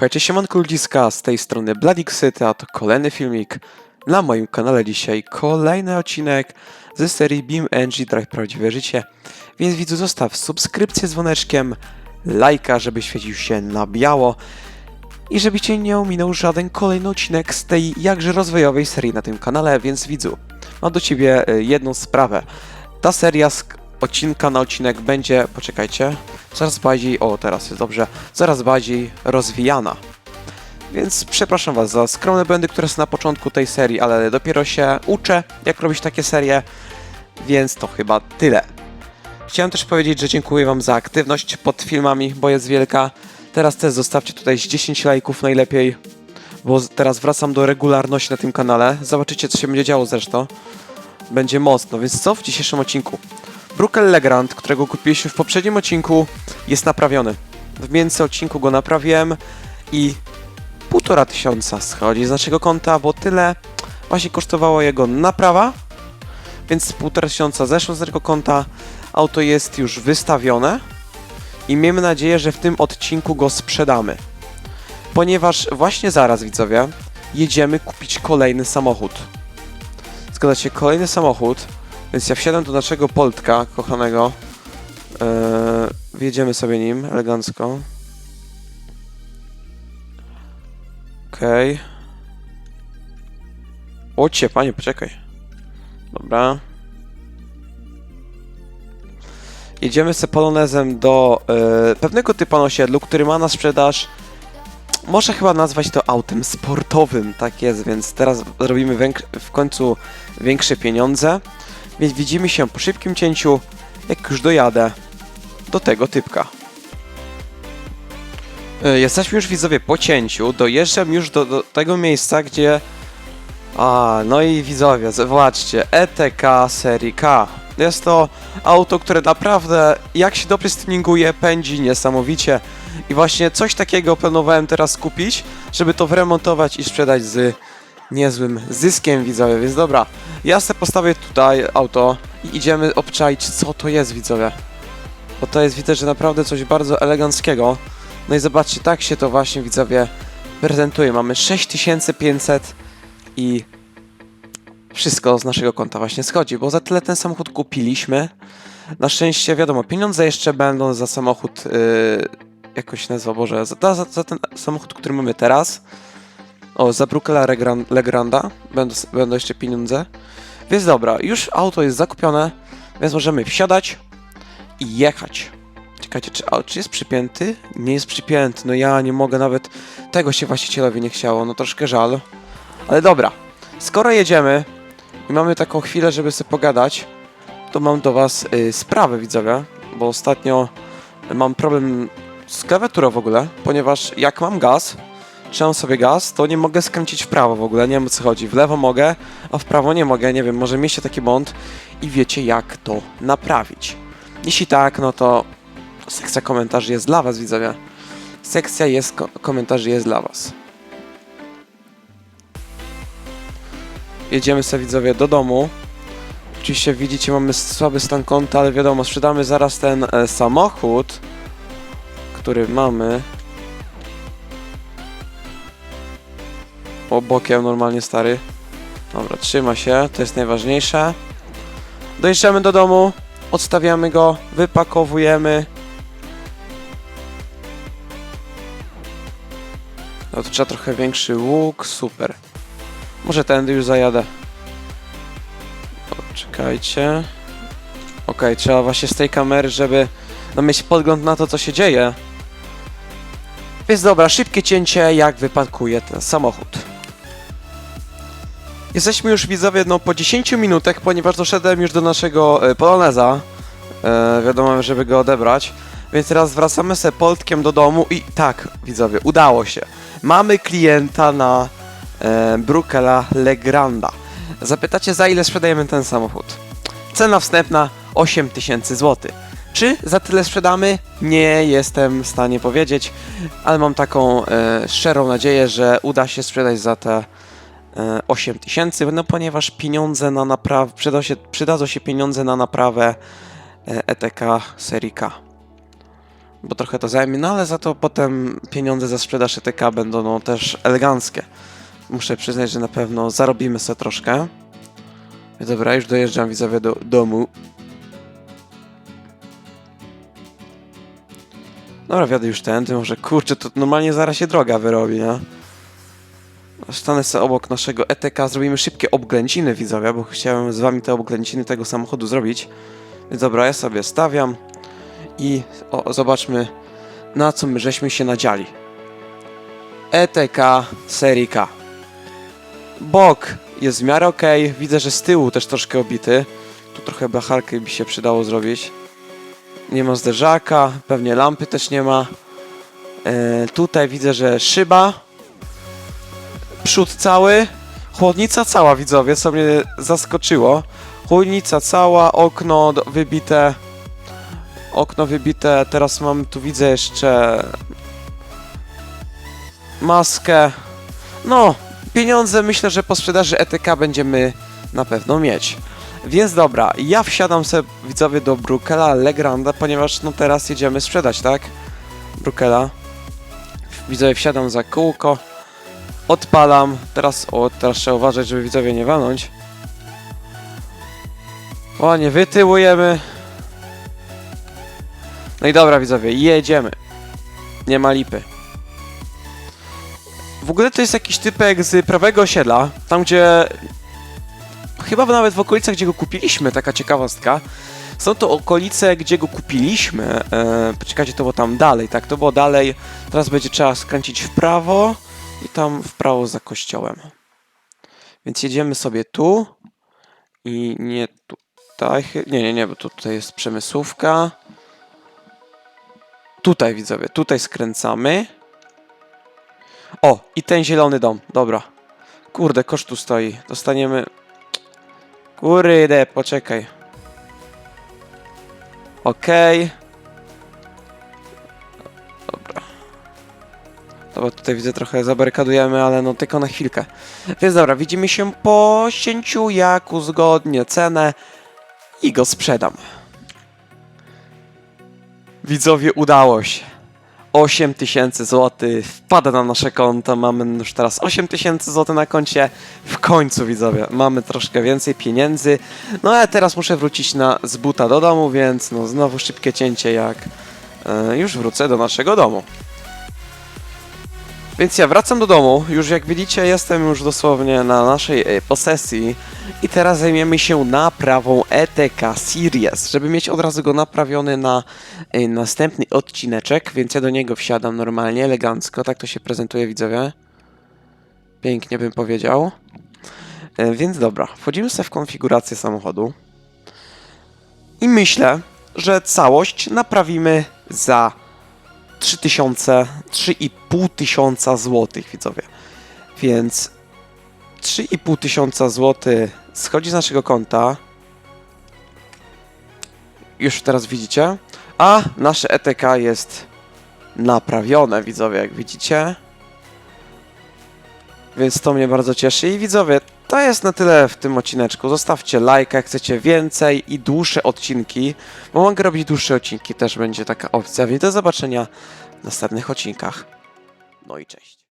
Słuchajcie, siemanko ludziska, z tej strony Bladixyty, a to kolejny filmik na moim kanale dzisiaj. Kolejny odcinek ze serii Beam NG Drive Prawdziwe Życie. Więc widzu, zostaw subskrypcję z dzwoneczkiem, lajka, żeby świecił się na biało i żeby cię nie ominął żaden kolejny odcinek z tej jakże rozwojowej serii na tym kanale. Więc widzu, mam do ciebie e, jedną sprawę. Ta seria z odcinka na odcinek będzie, poczekajcie, coraz bardziej, o teraz jest dobrze, coraz bardziej rozwijana. Więc przepraszam Was za skromne błędy, które są na początku tej serii, ale dopiero się uczę, jak robić takie serie, więc to chyba tyle. Chciałem też powiedzieć, że dziękuję Wam za aktywność pod filmami, bo jest wielka. Teraz też zostawcie tutaj z 10 lajków najlepiej, bo teraz wracam do regularności na tym kanale. Zobaczycie, co się będzie działo zresztą. Będzie mocno, więc co w dzisiejszym odcinku? Brukel Legrand, którego kupiliśmy w poprzednim odcinku, jest naprawiony. W między odcinku go naprawiłem i półtora tysiąca schodzi z naszego konta, bo tyle właśnie kosztowała jego naprawa, więc półtora tysiąca zeszło z naszego konta. Auto jest już wystawione i miejmy nadzieję, że w tym odcinku go sprzedamy. Ponieważ właśnie zaraz, widzowie, jedziemy kupić kolejny samochód. Zgadza się, kolejny samochód, więc ja wsiadam do naszego Poltka kochanego. Eee, wjedziemy sobie nim elegancko. Okej. Okay. Ocie, panie, poczekaj. Dobra. Jedziemy z polonezem do e, pewnego typu na osiedlu, który ma na sprzedaż. Można chyba nazwać to autem sportowym, tak jest, więc teraz robimy w końcu większe pieniądze. Więc widzimy się po szybkim cięciu, jak już dojadę do tego typka. E, Jesteśmy już widzowie po cięciu, dojeżdżam już do, do tego miejsca, gdzie... A, no i widzowie, zobaczcie, ETK serii K. Jest to auto, które naprawdę, jak się dobrze stringuje, pędzi niesamowicie. I właśnie coś takiego planowałem teraz kupić, żeby to wyremontować i sprzedać z niezłym zyskiem, widzowie. Więc dobra, ja sobie postawię tutaj auto i idziemy obczaić, co to jest, widzowie. Bo to jest, widzę, że naprawdę coś bardzo eleganckiego. No i zobaczcie, tak się to właśnie, widzowie, prezentuje. Mamy 6500 i wszystko z naszego konta właśnie schodzi, bo za tyle ten samochód kupiliśmy. Na szczęście, wiadomo, pieniądze jeszcze będą za samochód, yy, jakoś nazwa, Boże, za, za, za ten samochód, który mamy teraz. O, za Brookela Legran- Legranda będą, będą jeszcze pieniądze. Więc dobra, już auto jest zakupione, więc możemy wsiadać i jechać. Czekajcie, czy, a, czy jest przypięty? Nie jest przypięty, no ja nie mogę nawet tego się właścicielowi nie chciało, no troszkę żal. Ale dobra, skoro jedziemy i mamy taką chwilę, żeby sobie pogadać, to mam do was y, sprawę, widzowie, bo ostatnio mam problem z klawiaturą w ogóle, ponieważ jak mam gaz, trzymam sobie gaz, to nie mogę skręcić w prawo w ogóle, nie wiem o co chodzi. W lewo mogę, a w prawo nie mogę, nie wiem, może mieście taki błąd i wiecie jak to naprawić. Jeśli tak, no to sekcja komentarzy jest dla was, widzowie. Sekcja jest ko- komentarzy jest dla was. Jedziemy sobie, widzowie, do domu. Oczywiście widzicie, mamy słaby stan konta, ale wiadomo, sprzedamy zaraz ten e, samochód, który mamy. O, bokiem normalnie stary. Dobra, trzyma się, to jest najważniejsze. Dojeżdżamy do domu, odstawiamy go, wypakowujemy. No to trzeba trochę większy łuk, super. Może tędy już zajadę. O, czekajcie. Okej, trzeba właśnie z tej kamery, żeby no, mieć podgląd na to, co się dzieje. Więc dobra, szybkie cięcie, jak wypadkuje ten samochód. Jesteśmy już widzowie no, po 10 minutach, ponieważ doszedłem już do naszego e, Poloneza. E, wiadomo, żeby go odebrać. Więc teraz wracamy sobie Poltkiem do domu i tak, widzowie, udało się. Mamy klienta na e, Brookela Legranda. Zapytacie, za ile sprzedajemy ten samochód? Cena wstępna 8000 zł. Czy za tyle sprzedamy? Nie jestem w stanie powiedzieć, ale mam taką e, szczerą nadzieję, że uda się sprzedać za te e, 8 tysięcy, no ponieważ pieniądze na naprawę, przyda się, przydadzą się pieniądze na naprawę e, ETK serii K. Bo trochę to zajmie, no ale za to potem pieniądze za sprzedaż ETK będą no, też eleganckie. Muszę przyznać, że na pewno zarobimy sobie troszkę. Dobra, już dojeżdżam widzowie do domu. Dobra, wjadę już tędy, może kurczę, to normalnie zaraz się droga wyrobi, nie? Stanę sobie obok naszego ETK, zrobimy szybkie obglęciny widzowie, bo chciałem z wami te obglęciny tego samochodu zrobić. Dobra, ja sobie stawiam i o, zobaczmy na co my żeśmy się nadziali. ETK serii K. Bok jest w miarę ok, widzę, że z tyłu też troszkę obity. Tu trochę blacharki by się przydało zrobić. Nie ma zderzaka, pewnie lampy też nie ma. E, tutaj widzę, że szyba. Przód cały. Chłodnica cała, widzowie, co mnie zaskoczyło. Chłodnica cała, okno wybite. Okno wybite. Teraz mam tu widzę jeszcze maskę. No, pieniądze myślę, że po sprzedaży ETK będziemy na pewno mieć. Więc dobra, ja wsiadam sobie widzowie do Brookela Legranda, ponieważ no teraz jedziemy sprzedać, tak? Brookela. Widzowie wsiadam za kółko. Odpalam. Teraz, o, teraz trzeba uważać, żeby widzowie nie walnąć. O, nie wytyłujemy. No i dobra widzowie, jedziemy. Nie ma lipy. W ogóle to jest jakiś typek z prawego osiedla, tam gdzie chyba nawet w okolicach, gdzie go kupiliśmy, taka ciekawostka. Są to okolice, gdzie go kupiliśmy. E, poczekajcie, to było tam dalej, tak? To było dalej. Teraz będzie trzeba skręcić w prawo i tam w prawo za kościołem. Więc jedziemy sobie tu i nie tutaj. Nie, nie, nie, bo tu- tutaj jest przemysłówka. Tutaj widzowie, tutaj skręcamy. O, i ten zielony dom, dobra. Kurde, koszt tu stoi. Dostaniemy Kurde, poczekaj. Okej. Dobra. Dobra, tutaj widzę trochę zabarykadujemy, ale no tylko na chwilkę. Więc dobra, widzimy się po cięciu, jak uzgodnię cenę i go sprzedam. Widzowie, udało się. 8 tysięcy wpada na nasze konto. Mamy już teraz 8 tysięcy na koncie. W końcu, widzowie, mamy troszkę więcej pieniędzy. No ale teraz muszę wrócić na, z buta do domu, więc no znowu szybkie cięcie, jak e, już wrócę do naszego domu. Więc ja wracam do domu. Już jak widzicie, jestem już dosłownie na naszej e, posesji. I teraz zajmiemy się naprawą ETK Series, żeby mieć od razu go naprawiony na e, następny odcineczek, więc ja do niego wsiadam normalnie, elegancko, tak to się prezentuje widzowie. Pięknie bym powiedział. E, Więc dobra, wchodzimy sobie w konfigurację samochodu. I myślę, że całość naprawimy za 3000, 3,5 tysiąca złotych, widzowie. Więc 3,5 tysiąca złotych schodzi z naszego konta. Już teraz widzicie. A nasze ETK jest naprawione, widzowie, jak widzicie. Więc to mnie bardzo cieszy. I widzowie, to jest na tyle w tym odcineczku. Zostawcie lajka, jak chcecie więcej i dłuższe odcinki, bo mogę robić dłuższe odcinki, też będzie taka opcja. Więc do zobaczenia w następnych odcinkach. No i cześć.